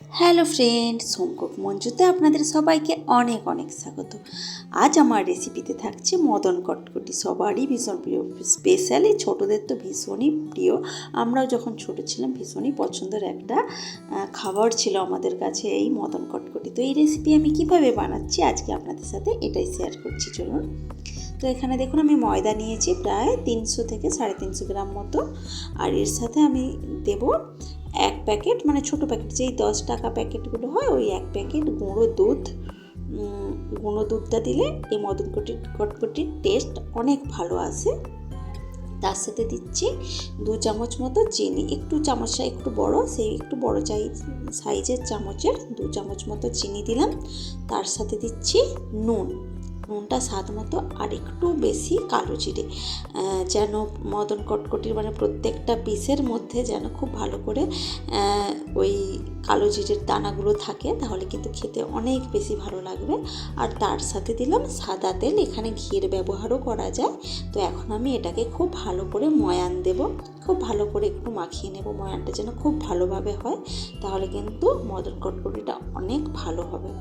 Hello friend সোমকুক মঞ্জুতে আপনাদের সবাইকে অনেক অনেক স্বাগত। আজ আমার রেসিপিতে থাকছে মদন কটকটি। সবারই ভীষণ প্রিয় স্পেশালি ছোটদের তো ভীষণই প্রিয়। আমরাও যখন ছোট ছিলাম, ভীষণই পছন্দের একটা খাবার ছিল আমাদের কাছে এই মদন কটকটি। তো এই রেসিপি আমি কীভাবে বানাচ্ছি আজকে আপনাদের সাথে এটাই শেয়ার করছি, চলুন। তো এখানে দেখুন, আমি ময়দা নিয়েছি প্রায় তিনশো থেকে সাড়ে তিনশো গ্রাম মতো। আর এর সাথে আমি দেব এক প্যাকেট মানে ছোট প্যাকেট যেই দশ টাকা প্যাকেটগুলো হয়, ওই এক প্যাকেট গুঁড়ো দুধ। গুঁড়ো দুধটা দিলে এই মদন কটির কটকটির টেস্ট অনেক ভালো আসে তার সাথে দিচ্ছি দু চামচ মতো চিনি, একটু চামচটা একটু বড়, সেই একটু বড় সাইজ সাইজের চামচের দু চামচ মতো চিনি দিলাম। তার সাথে দিচ্ছি নুন। নুনটা স্বাদ মতো আর একটু বেশি কালো জিরে যেন মদন কটকটির মানে প্রত্যেকটা পিসের মধ্যে যেন খুব ভালো করে ওই কালো জিরের দানাগুলো থাকে, তাহলে কিন্তু খেতে অনেক বেশি ভালো লাগবে। আর তার সাথে দিলাম সাদা তেল, এখানে ঘির ব্যবহারও করা যায়। তো এখন আমি এটাকে খুব ভালো করে ময়ান দেব, খুব ভালো করে একটু মাখিয়ে নেব, ময়ানটা যেন খুব ভালোভাবে হয়, তাহলে কিন্তু মদন কটকটিটা অনেক ভালো হবে।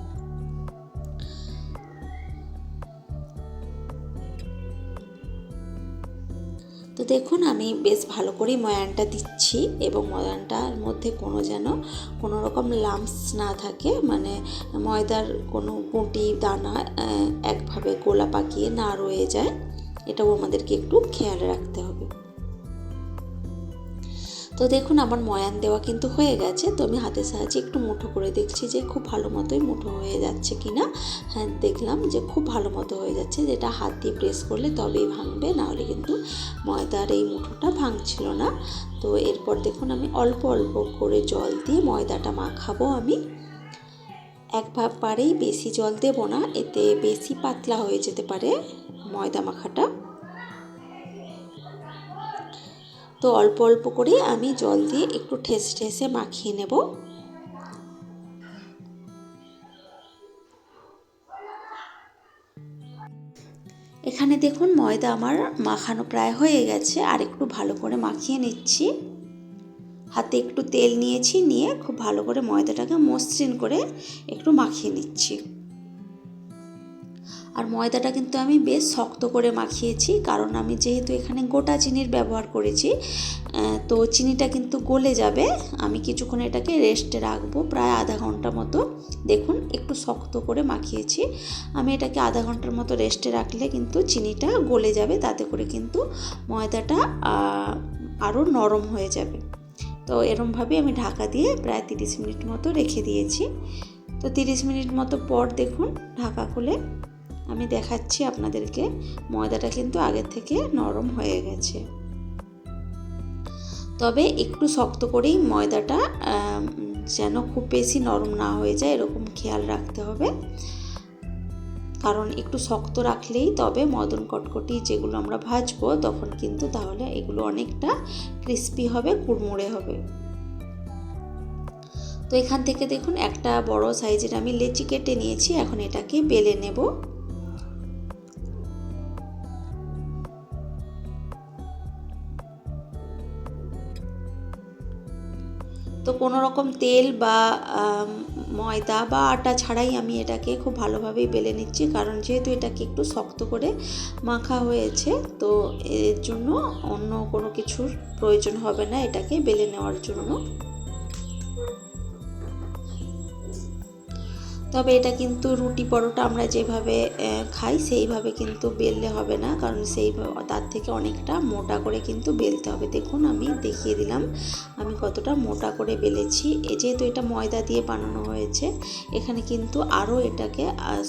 তো দেখুন, আমি বেশ ভালো করেই ময়ানটা দিচ্ছি এবং ময়ানটার মধ্যে কোনো যেন কোনো রকম লাম্পস না থাকে। মানে ময়দার কোনো গুঁটি দানা একভাবে গোলা পাকিয়ে না রয়ে যায়। এটাও আমাদেরকে একটু খেয়াল রাখতে হবে। তো দেখুন, আমার ময়ান দেওয়া কিন্তু হয়ে গেছে। তো আমি হাতের সাহায্যে একটু মুঠো করে দেখছি যে খুব ভালো মতোই মুঠো হয়ে যাচ্ছে কি না। হ্যাঁ দেখলাম যে খুব ভালো মতো হয়ে যাচ্ছে। যেটা হাত দিয়ে প্রেস করলে তবেই ভাঙবে নাহলে কিন্তু ময়দার এই মুঠোটা ভাঙছিল না। তো এরপর দেখুন, আমি অল্প অল্প করে জল দিয়ে ময়দাটা মাখাবো আমি। এক ভাব পারেই বেশি জল দেবো না, এতে বেশি পাতলা হয়ে যেতে পারে ময়দা মাখাটা। তো অল্প অল্প করে আমি জল দিয়ে একটু ঠেসে ঠেসে মাখিয়ে নেব। এখানে দেখুন ময়দা আমার মাখানো প্রায় হয়ে গেছে, আর একটু ভালো করে মাখিয়ে নিচ্ছি। হাতে একটু তেল নিয়েছি, নিয়ে খুব ভালো করে ময়দাটাকে মসৃণ করে একটু মাখিয়ে নিচ্ছি। আর ময়দাটা কিন্তু আমি বেশ শক্ত করে মাখিয়েছি, কারণ আমি যেহেতু এখানে গোটা চিনির ব্যবহার করেছি তো চিনিটা কিন্তু গলে যাবে। আমি কিছুক্ষণ এটাকে রেস্টে রাখব প্রায় আধা ঘণ্টা মতো। দেখুন, একটু শক্ত করে মাখিয়েছি। আমি এটাকে আধা ঘণ্টার মতো রেস্টে রাখলে কিন্তু চিনিটা গলে যাবে, তাতে করে কিন্তু ময়দাটা আরও নরম হয়ে যাবে। তো এরমভাবে আমি ঢাকা দিয়ে প্রায় তিরিশ মিনিট মতো রেখে দিয়েছি। তো তিরিশ মিনিট মতো পর দেখুন, ঢাকা খুলে আমি দেখাচ্ছি আপনাদেরকে। ময়দাটা কিন্তু আগের থেকে নরম হয়ে গেছে। তবে একটু শক্ত করেই ময়দাটা যেন খুব বেশি নরম না হয়ে যায়, এরকম খেয়াল রাখতে হবে। কারণ একটু শক্ত রাখলেই তবে মদন কটকটি যেগুলো আমরা ভাজবো, তখন কিন্তু তাহলে এগুলো অনেকটা ক্রিস্পি হবে, কুড়মুড়ে হবে। তো এখান থেকে দেখুন, একটা বড় সাইজের আমি লেচি কেটে নিয়েছি, এখন এটাকে বেলে নেব। তো কোনো রকম তেল বা ময়দা বা আটা ছাড়াই আমি এটাকে খুব ভালোভাবেই বেলে নিচ্ছি। কারণ যেহেতু এটাকে একটু শক্ত করে মাখা হয়েছে, তো এর জন্য অন্য কোনো কিছুর প্রয়োজন হবে না এটাকে বেলে নেওয়ার জন্য। তবে এটা কিন্তু রুটি পরোটা আমরা যেভাবে খাই সেইভাবে কিন্তু বেললে হবে না। কারণ সেই তার থেকে অনেকটা মোটা করে কিন্তু বেলতে হবে। দেখুন আমি দেখিয়ে দিলাম আমি কতটা মোটা করে বেলেছি। এ, যেহেতু এটা ময়দা দিয়ে বানানো হয়েছে, এখানে কিন্তু আরও এটাকে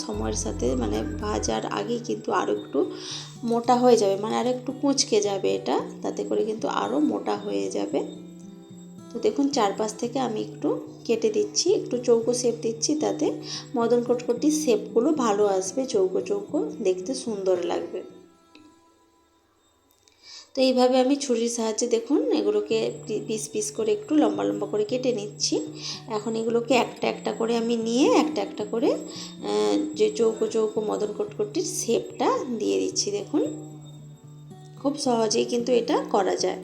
সময়ের সাথে মানে ভাজার আগেই কিন্তু আরও একটু মোটা হয়ে যাবে। মানে আরও একটু কুঁচকে যাবে এটা, তাতে করে কিন্তু আরও মোটা হয়ে যাবে। তো দেখুন, চারপাশ থেকে আমি একটু কেটে দিচ্ছি, একটু চৌকো শেপ দিচ্ছি তাতে। মদন কটকটির শেপগুলো ভালো আসবে, চৌকো চৌকো, দেখতে সুন্দর লাগবে। তো এইভাবে আমি ছুরির সাহায্যে দেখুন, এগুলোকে পিস পিস করে একটু লম্বা লম্বা করে কেটে নিচ্ছি। এখন এগুলোকে একটা একটা করে আমি নিয়ে একটা একটা করে যে চৌকো চৌকো মদন কটকটির শেপটা দিয়ে দিচ্ছি, দেখুন। খুব সহজেই কিন্তু এটা করা যায়।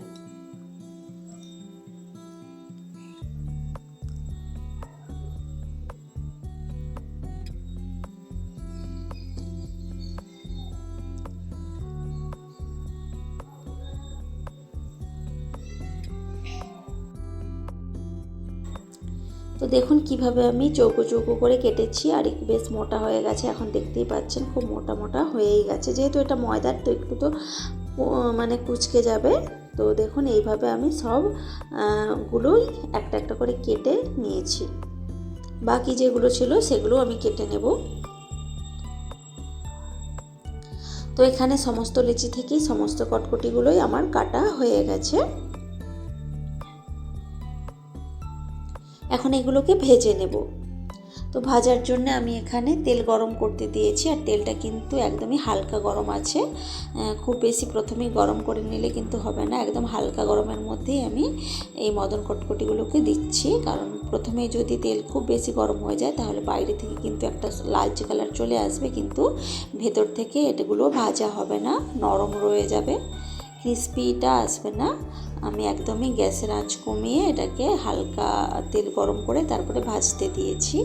তো দেখুন কীভাবে আমি চৌকো চৌকো করে কেটেছি আর বেশ মোটা হয়ে গেছে। এখন দেখতেই পাচ্ছেন খুব মোটা মোটা হয়েই গেছে। যেহেতু এটা ময়দার, তো একটু তো মানে কুচকে যাবে। তো দেখুন এইভাবে আমি সব গুলোই একটা একটা করে কেটে নিয়েছি। বাকি যেগুলো ছিল সেগুলো আমি কেটে নেব। তো এখানে সমস্ত লিচি থেকেই সমস্ত কটকটিগুলোই আমার কাটা হয়ে গেছে। এখন এগুলোকে ভেজে নেব। তো ভাজার জন্য আমি এখানে তেল গরম করতে দিয়েছি আর তেলটা কিন্তু একদমই হালকা গরম আছে। খুব বেশি প্রথমেই গরম করে নিলে কিন্তু হবে না, একদম হালকা গরমের মধ্যেই আমি এই মদন কটকটিগুলোকে দিচ্ছি। কারণ প্রথমেই যদি তেল খুব বেশি গরম হয়ে যায় তাহলে বাইরে থেকে কিন্তু একটা লালচে কালার চলে আসবে, কিন্তু ভেতর থেকে এটাগুলো ভাজা হবে না, নরম রয়ে যাবে ক্রিস্পিটা আসবে না। আমি একদমই গ্যাসের আঁচ কমিয়ে এটাকে হালকা তেল গরম করে তারপরে ভাজতে দিয়েছি।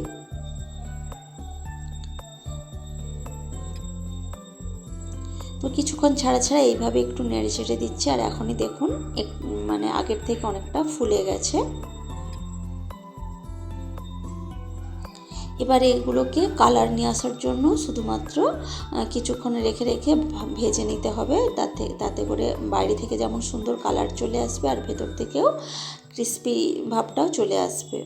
তো কিছুক্ষণ ছাড়া ছাড়া এইভাবে একটু নেড়ে চেড়ে দিচ্ছি, আর এখনই দেখুন মানে আগের থেকে অনেকটা ফুলে গেছে। এবার এগুলোকে কালার নিয়ে আসার জন্য শুধুমাত্র কিছুক্ষণ রেখে রেখে ভেজে নিতে হবে। তাতে তাতে করে বাইরে থেকে যেমন সুন্দর কালার চলে আসবে আর ভেতর থেকেও ক্রিস্পি ভাবটাও চলে আসবে।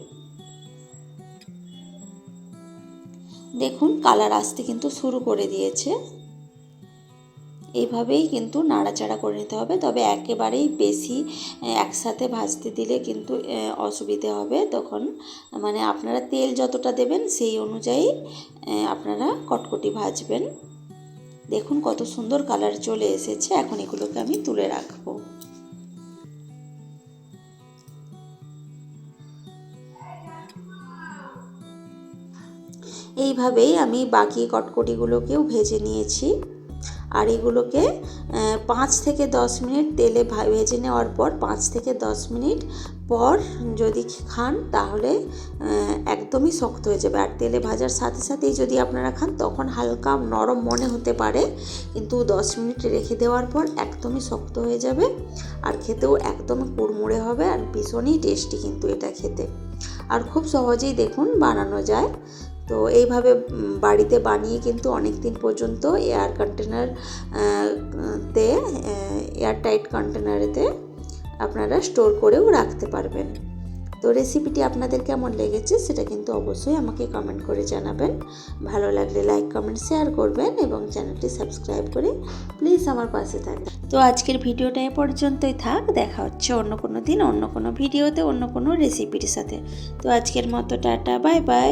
দেখুন কালার আসতে কিন্তু শুরু করে দিয়েছে। এইভাবেই কিন্তু নাড়াচাড়া করে নিতে হবে। তবে একেবারেই বেশি একসাথে ভাজতে দিলে কিন্তু অসুবিধে হবে। তখন মানে আপনারা তেল যতটা দেবেন সেই অনুযায়ী আপনারা কটকটি ভাজবেন। দেখুন কত সুন্দর কালার চলে এসেছে। এখন এগুলোকে আমি তুলে রাখব। এইভাবেই আমি বাকি কটকটিগুলোকেও ভেজে নিয়েছি। আর এগুলোকে পাঁচ থেকে দশ মিনিট তেলে ভেজে নেওয়ার পর পাঁচ থেকে দশ মিনিট পর যদি খান তাহলে একদমই শক্ত হয়ে যাবে। আর তেলে ভাজার সাথে সাথেই যদি আপনারা খান তখন হালকা নরম মনে হতে পারে। কিন্তু দশ মিনিট রেখে দেওয়ার পর একদমই শক্ত হয়ে যাবে। আর খেতেও একদম কুড়মুড়ে হবে আর ভীষণই টেস্টি কিন্তু এটা খেতে। আর খুব সহজেই দেখুন বানানো যায়। তো এইভাবে বাড়িতে বানিয়ে কিন্তু অনেক দিন পর্যন্ত এয়ার কন্টেনার তে এয়ার টাইট কন্টেনারেতে আপনারা স্টোর করেও রাখতে পারবেন। তো রেসিপিটি আপনাদের কেমন লেগেছে সেটা কিন্তু অবশ্যই আমাকে কমেন্ট করে জানাবেন। ভালো লাগলে লাইক কমেন্ট শেয়ার করবেন এবং চ্যানেলটি সাবস্ক্রাইব করে প্লিজ আমার পাশে থাকবেন। তো আজকের ভিডিওটা এ পর্যন্তই থাক। দেখা হচ্ছে অন্য কোনো দিন, অন্য কোনো ভিডিওতে, অন্য কোনো রেসিপির সাথে। তো আজকের মতো টাটা বাই বাই